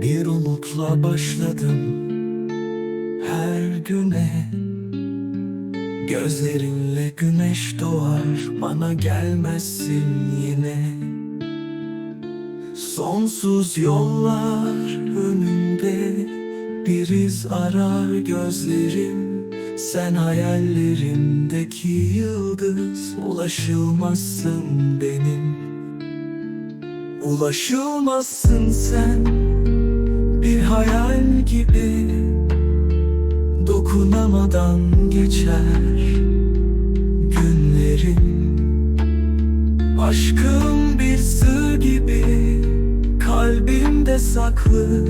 Alışmaya başladım her güne. Gözlerinle güneş doğar Bana gelmezsin yine. Sonsuz yollar önümde Bir iz arar gözlerim. Sen hayallerimdeki yıldız Ulaşılmazsın benim. Ulaşılmazsın sen Bir hayal gibi Dokunamadan geçer günlerim. Aşkım bir sır gibi kalbimde saklı.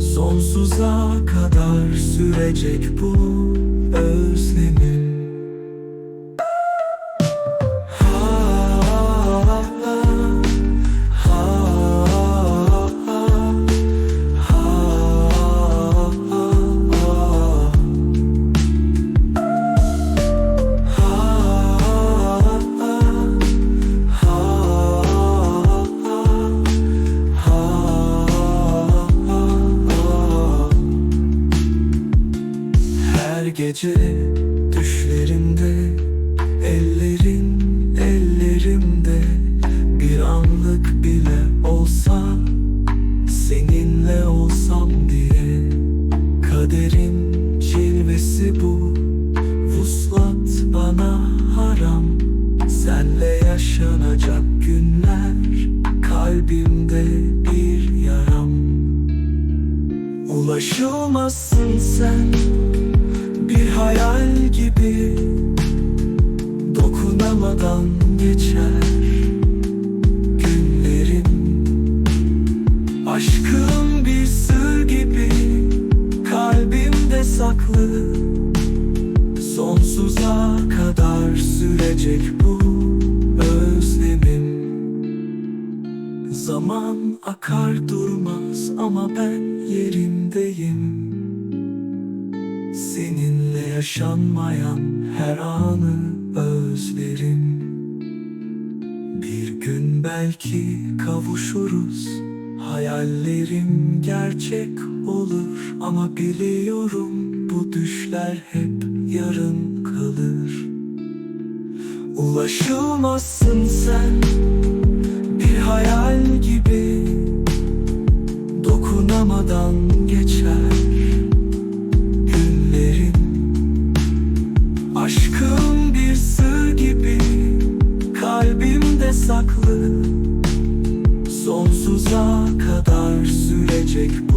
Sonsuza kadar sürecek bu özlemim Her gece düşlerimde Ellerin ellerimde. Bir anlık bile olsa Seninle olsam diye. Kaderin cilvesi bu Vuslat bana haram. Senle yaşanacak günler Kalbimde bir yaram. Ulaşılmazsın sen Bir hayal gibi Dokunamadan geçer Günlerim. Aşkım bir sır gibi Kalbimde saklı. Sonsuza kadar sürecek bu özlemim. Zaman akar durmaz ama ben yerimdeyim Seninle yaşanmayan her anı özlerim. Bir gün belki kavuşuruz Hayallerim gerçek olur. Ama biliyorum bu düşler hep yarın kalır. Ulaşılmazsın sen bir hayal gibi Dokunamadan saklı. Sonsuza kadar sürecek bu